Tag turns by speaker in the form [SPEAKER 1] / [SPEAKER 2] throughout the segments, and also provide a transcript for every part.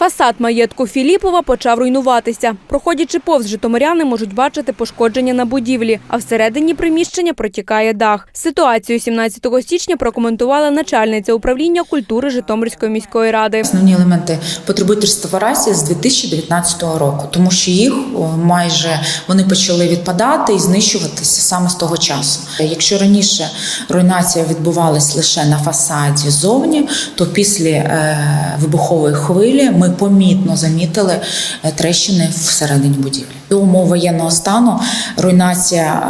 [SPEAKER 1] Фасад маєтку Філіпова почав руйнуватися. Проходячи повз житомиряни можуть бачити пошкодження на будівлі, а всередині приміщення протікає дах. Ситуацію 17 січня прокоментувала начальниця управління культури Житомирської міської ради.
[SPEAKER 2] Основні елементи потребують реставрації з 2019 року, тому що їх майже вони почали відпадати і знищуватися саме з того часу. Якщо раніше руйнація відбувалась лише на фасаді зовні, то після е, вибухової хвилі ми помітно замітили е, тріщини всередині будівлі. До умов воєнного стану руйнація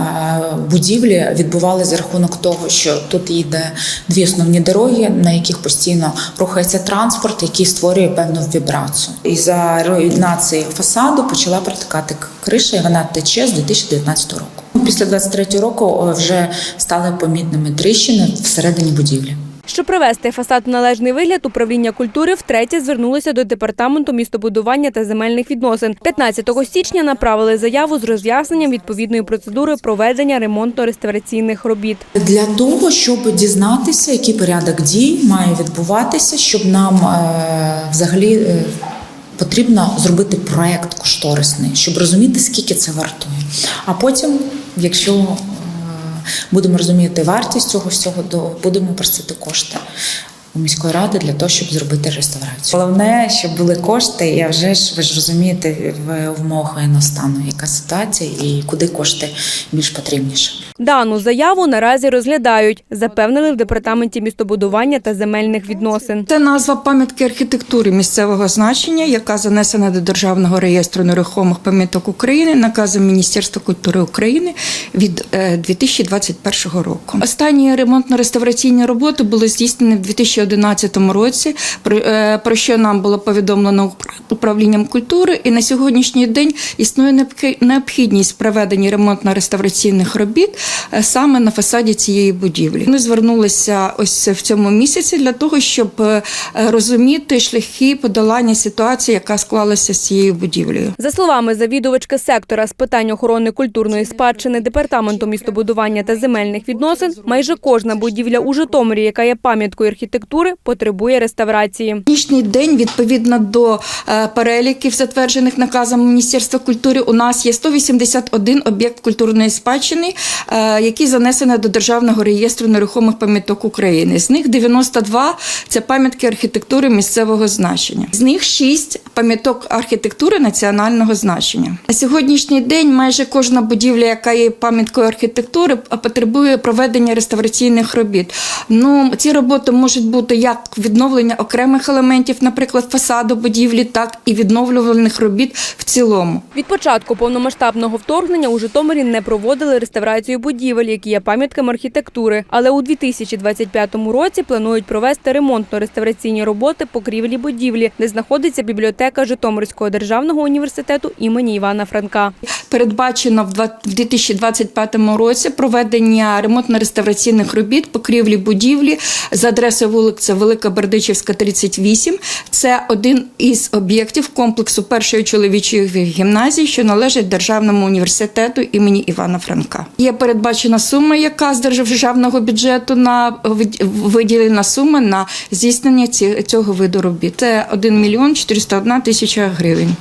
[SPEAKER 2] е, будівлі відбувалася за рахунок того, що тут йде дві основні дороги, на яких постійно рухається транспорт, який створює певну вібрацію. І за руйнації фасаду почала протикати криша, і вона тече з 2019 року. Після 23 року е, вже стали помітними тріщини всередині будівлі.
[SPEAKER 1] Щоб привести фасад у належний вигляд, управління культури втретє звернулося до департаменту містобудування та земельних відносин. 15 січня направили заяву з роз'ясненням відповідної процедури проведення ремонтно-реставраційних робіт.
[SPEAKER 2] Для того, щоб дізнатися, який порядок дій має відбуватися, щоб нам е, взагалі е, потрібно зробити проект кошторисний, щоб розуміти, скільки це вартує. А потім, якщо будемо розуміти вартість цього всього, будемо просити кошти. У міської ради для того, щоб зробити реставрацію. Головне, щоб були кошти, і а вже ж ви ж розумієте в умовах воєнного стану, яка ситуація і куди кошти більш потрібніше.
[SPEAKER 1] Дану заяву наразі розглядають, запевнили в департаменті містобудування та земельних відносин.
[SPEAKER 3] Це назва пам'ятки архітектури місцевого значення, яка занесена до Державного реєстру нерухомих пам'яток України наказом Міністерства культури України від е, 2021 року. Останні ремонтно-реставраційні роботи були здійснені в 2011 році, про, е, про що нам було повідомлено управлінням культури. І на сьогоднішній день існує необхідність проведення ремонтно-реставраційних робіт е, саме на фасаді цієї будівлі. Ми звернулися ось в цьому місяці для того, щоб е, розуміти шляхи подолання ситуації, яка склалася з цією будівлею.
[SPEAKER 1] За словами завідувачки сектора з питань охорони культурної спадщини департаменту містобудування та земельних відносин, майже кожна будівля у Житомирі, яка є пам'яткою архітектури, потребує реставрації.
[SPEAKER 3] Нічний день, відповідно до е, переліків, затверджених наказом Міністерства культури, у нас є 181 об'єкт культурної спадщини, е, які занесені до Державного реєстру нерухомих пам'яток України. З них 92 – це пам'ятки архітектури місцевого значення. З них 6 – пам'яток архітектури національного значення. На сьогоднішній день майже кожна будівля, яка є пам'яткою архітектури, потребує проведення реставраційних робіт. Ну, ці роботи можуть бути як відновлення окремих елементів, наприклад, фасаду будівлі, так і відновлювальних робіт в цілому.
[SPEAKER 1] Від початку повномасштабного вторгнення у Житомирі не проводили реставрацію будівель, які є пам'ятками архітектури. Але у 2025 році планують провести ремонтно-реставраційні роботи покрівлі будівлі, де знаходиться бібліотека Житомирського державного університету імені Івана Франка.
[SPEAKER 3] Передбачено в два- в 2025 році проведення ремонтно-реставраційних робіт покрівлі будівлі за адресою вулиця Велика Бердичівська, 38. Це один із об'єктів комплексу першої чоловічої гімназії, що належить Державному університету імені Івана Франка. Є передбачена сума, яка з державного бюджету на виділена сума на здійснення цього виду робіт. Це 1 мільйон 401 тисяча гривень.